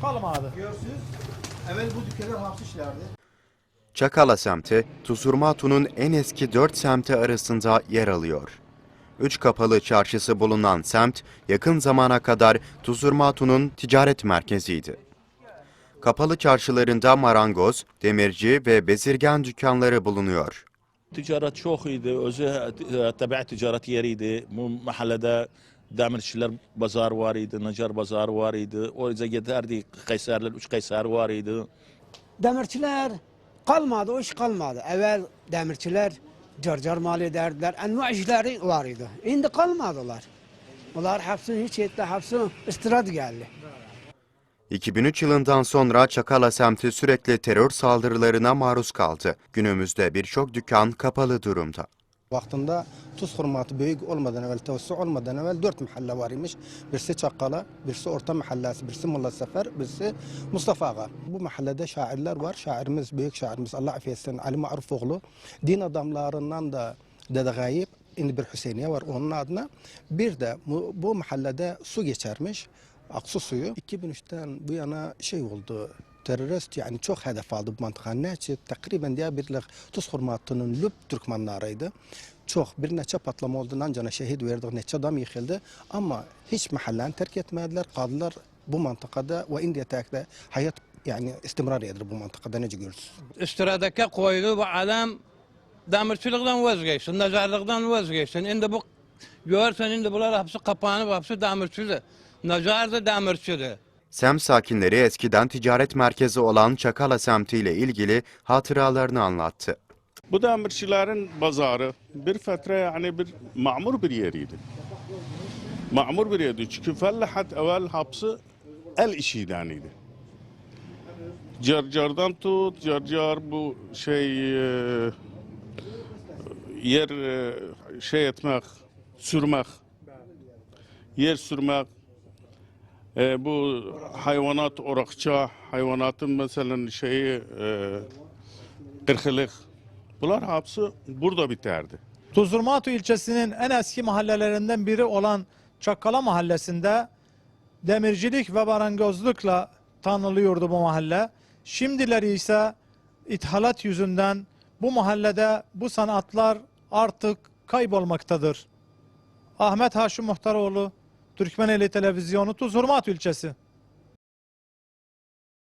kalmadı. Görüyorsunuz. Evvel bu dükkanlar hapsi işlerdi. Çakala semti, Tuzurmatu'nun en eski dört semti arasında yer alıyor. Üç kapalı çarşısı bulunan semt, yakın zamana kadar Tuzurmatu'nun ticaret merkeziydi. Kapalı çarşılarında marangoz, demirci ve bezirgen dükkanları bulunuyor. Ticaret çok iyiydi. Özü tabiat ticaret yeriydi. Bu mahallede demirçiler pazar var idi, Nacar pazar var idi. Oraya giderdik. Kayserler, üç Kayser var idi. Demirçiler kalmadı, o iş kalmadı. Evvel demirçiler carcar mal ederdiler, enva işleri var idi. Şimdi kalmadılar. Bunlar hepsini hiç etti, hepsi istirad geldi. 2003 yılından sonra Çakala semti sürekli terör saldırılarına maruz kaldı. Günümüzde birçok dükkan kapalı durumda. Vaktinde tuz hurmatı büyük olmadan evvel, tevessü olmadan evvel dört mahalle var imiş. Birisi Çakkala, birisi Orta Mahallesi, birisi Mulla Sefer, birisi Mustafa Ağa. Bu mahallede şairler var. Şairimiz, büyük şairimiz Allah affetsin Ali Marufoğlu. Din adamlarından da Dede Gayip, indi bir Hüseyniye var onun adına. Bir de bu, bu mahallede su geçermiş. Aksu suyu. 2003'ten bu yana şey oldu. Terörist yani çok hedef aldı bu mantığa. Ne için? Takriben diye birlik tuz hurmatının lüb Türkmenlarıydı. Çok bir neçe patlama oldu. Ancana şehit verdik. Neçe adam yıkıldı. Ama hiç mahalleni terk etmediler. Kaldılar bu mantıkada ve Indiya tekde hayat yani istimrar edir bu mantıkada nece görürsünüz? istiradaki koydu bu adam demirçilikten vazgeçsin, nazarlıktan vazgeçsin. Şimdi bu görsen şimdi bunlar hepsi kapanıp hepsi demirçiydi. Nazar da demirçiydi. Sem sakinleri eskiden ticaret merkezi olan Çakala semtiyle ilgili hatıralarını anlattı. Bu demirçilerin pazarı bir fetre yani bir mamur bir yeriydi. Mamur bir yerdi. Çünkü fellahat evvel hapsi el işideniydi. Carcardan tut, carcar bu şey e, yer e, şey etmek, sürmek, yer sürmek, e, bu hayvanat orakça, hayvanatın mesela şeyi e, kırkılık, Bunlar hepsi burada biterdi. Tuzurmatu ilçesinin en eski mahallelerinden biri olan Çakkala mahallesinde demircilik ve marangozlukla tanınıyordu bu mahalle. Şimdileri ise ithalat yüzünden bu mahallede bu sanatlar artık kaybolmaktadır. Ahmet Haşim Muhtaroğlu, Türkmeneli Televizyonu Tuzurmatu ilçesi.